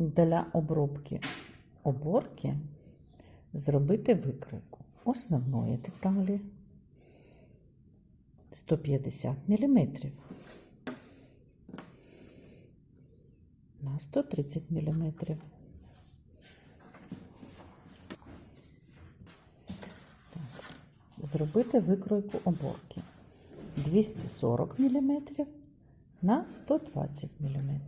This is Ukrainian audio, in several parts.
Для обробки оборки зробити викройку основної деталі 150 мм на 130 мм. Зробити викройку оборки 240 мм на 120 мм.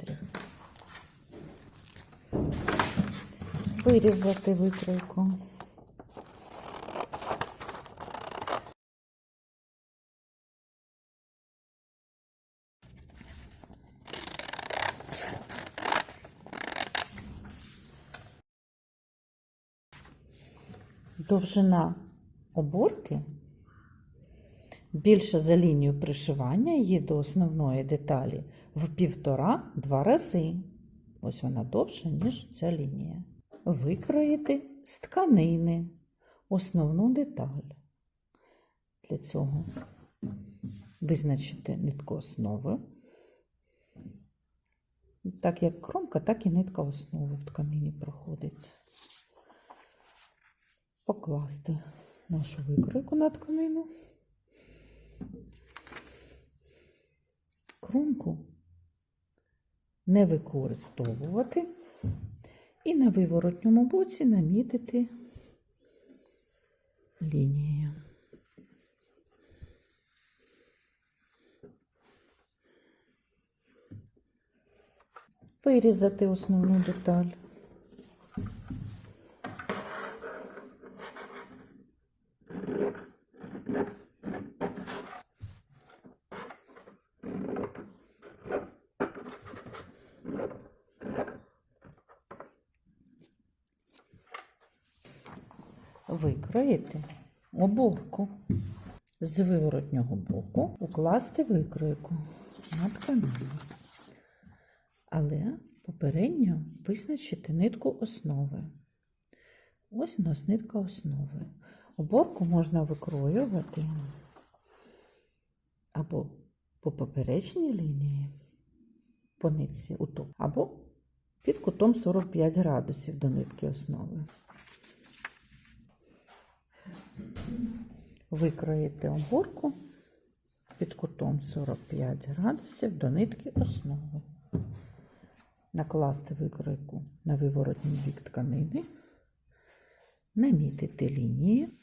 Вирізати викройку. Довжина оборки більше за лінію пришивання її до основної деталі в півтора-два рази. Ось вона довша, ніж ця лінія. Викроїти з тканини основну деталь. Для цього визначити нитку основи. Так як кромка, так і нитка основи в тканині проходить. Покласти нашу викройку на тканину. Кромку не використовувати і на виворотньому боці намітити лінією. Вирізати основну деталь. Викроїти оборку. З виворотнього боку укласти викройку на тканину. Але попередньо визначити нитку основи. Ось у нас нитка основи. Оборку можна викроювати або по поперечній лінії, по нитці або під кутом 45 градусів до нитки основи. Викроїти оборку під кутом 45 градусів до нитки основи. Накласти викройку на виворотній бік тканини, намітити лінії.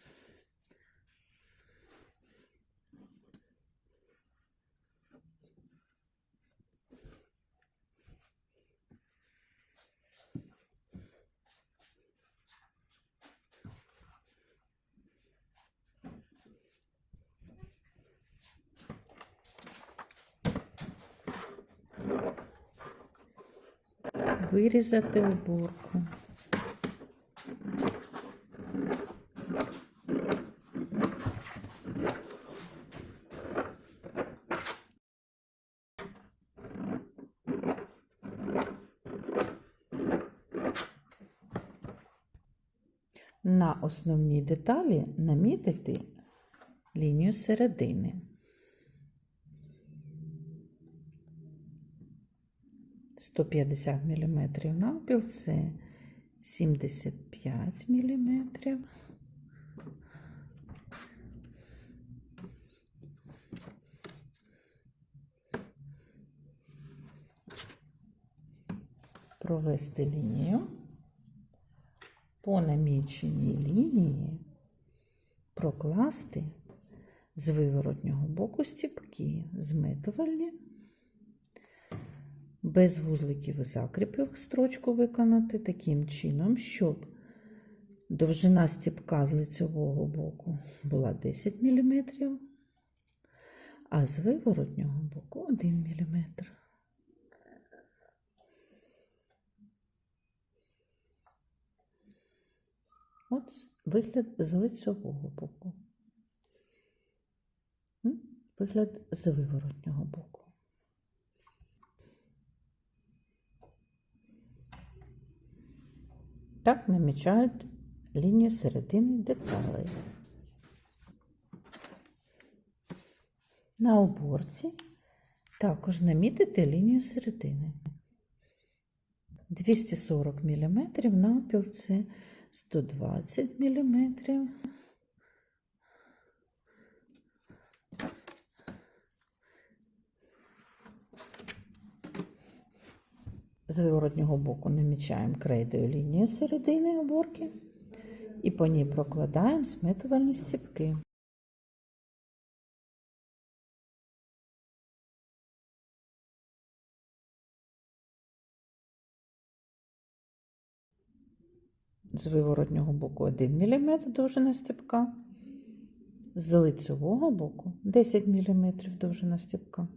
Вирізати оборку. На основній деталі намітити лінію середини. Сто п'ятдесят міліметрів навпіл це сімдесят п'ять міліметрів. Провести лінію по наміченій лінії прокласти з виворотнього боку стіпки зметувальні, без вузликів і закріпів строчку виконати таким чином, щоб довжина стіпка з лицевого боку була 10 мм, а з виворотнього боку 1 мм. От вигляд з лицевого боку. Вигляд з виворотнього боку. Так намічають лінію середини деталей. На оборці також намітити лінію середини. 240 мм, напіл це 120 мм. З виворотнього боку намічаємо крейдою лінію середини оборки і по ній прокладаємо сметувальні стіпки. З виворотнього боку 1 мм довжина стіпка, з лицевого боку 10 мм довжина стіпка.